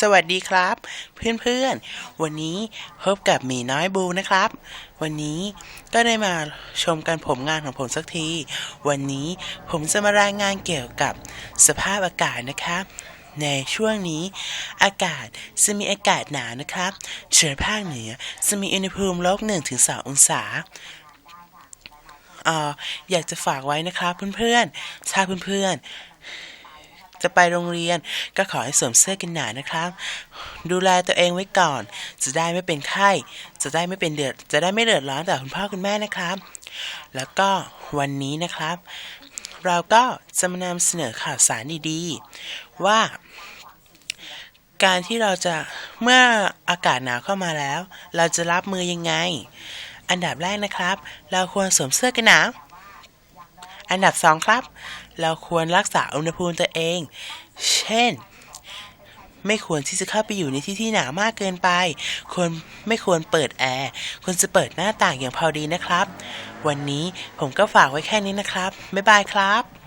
สวัสดีครับ เพื่อนๆ วันนี้พบกับหมีน้อยบูนะครับ วันนี้ก็ได้มาชมกันผมงานของผมสักที วันนี้ผมจะมารายงานเกี่ยวกับสภาพอากาศนะครับ ในช่วงนี้ อากาศจะมีอากาศหนาวนะครับเฉียภาคเหนือจะมีอุณหภูมิลบ1-2องศาอออยากจะฝากไว้นะครับเพื่อนๆถ้าเพื่อนๆ จะไปโรงเรียนก็ขอให้สวมเสื้อกันหนาวนะครับ ดูแลตัวเองไว้ก่อน จะได้ไม่เป็นไข้ จะได้ไม่เป็นเดือด จะได้ไม่เดือดร้อนต่อคุณพ่อคุณแม่นะครับ แล้วก็วันนี้นะครับ เราก็จะมานำเสนอข่าวสารดีๆ ว่า การที่เราจะเมื่ออากาศหนาวเข้ามาแล้ว เราจะรับมือยังไง อันดับแรกนะครับ เราควรสวมเสื้อกันหนาว อันดับสองครับ เราควรรักษาอุณหภูมิตัวเอง เช่น ไม่ควรที่จะเข้าไปอยู่ในที่ที่หนาวมากเกินไป ควรไม่ควรเปิดแอร์ ควรจะเปิดหน้าต่างอย่างพอดีนะครับ วันนี้ผมก็ฝากไว้แค่นี้นะครับ บ๊ายบายครับ